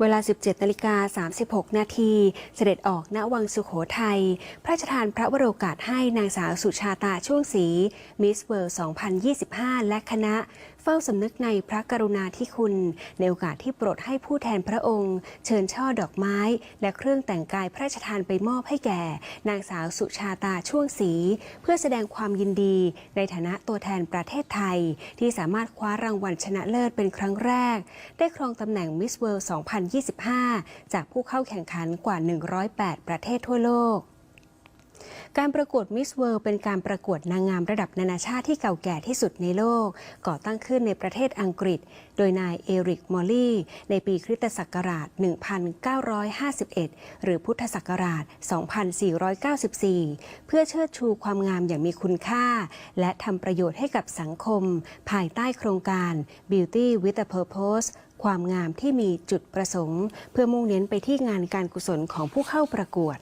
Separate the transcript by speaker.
Speaker 1: เวลา 17นาฬิกา36 นาทีเสด็จออกณวังสุโขทัย พระราชทานพระวโรกาสให้นางสาวสุชาตาช่วงศรีมิสเวิลด์2025 และคณะ ฝ้าสำนึกในพระกรุณาธิคุณ ในโอกาสที่โปรดให้ผู้แทนพระองค์ เชิญช่อดอกไม้ และเครื่องแต่งกายพระราชทานไปมอบให้แก่ นางสาวสุชาตาช่วงศรีเพื่อแสดงความยินดี ในฐานะตัวแทนประเทศไทย ที่สามารถคว้ารางวัลชนะเลิศเป็นครั้งแรก ได้ครองตำแหน่งมิสเวิลด์2025 จากผู้เข้าแข่งขันกว่า 108 ประเทศทั่วโลก การประกวดมิสเวิลด์เป็นการประกวดนางงามระดับนานาชาติที่เก่าแก่ที่สุดในโลก ก่อตั้งขึ้นในประเทศอังกฤษ โดยนายเอริก มอลลี่ ในปีคริสตศักราช 1951 หรือพุทธศักราช 2494 เพื่อเชิดชูความงามอย่างมีคุณค่า และทำประโยชน์ให้กับสังคม ภายใต้โครงการ Beauty with a Purpose ความงามที่มีจุดประสงค์ เพื่อมุ่งเน้นไปที่งานการกุศลของผู้เข้าประกวด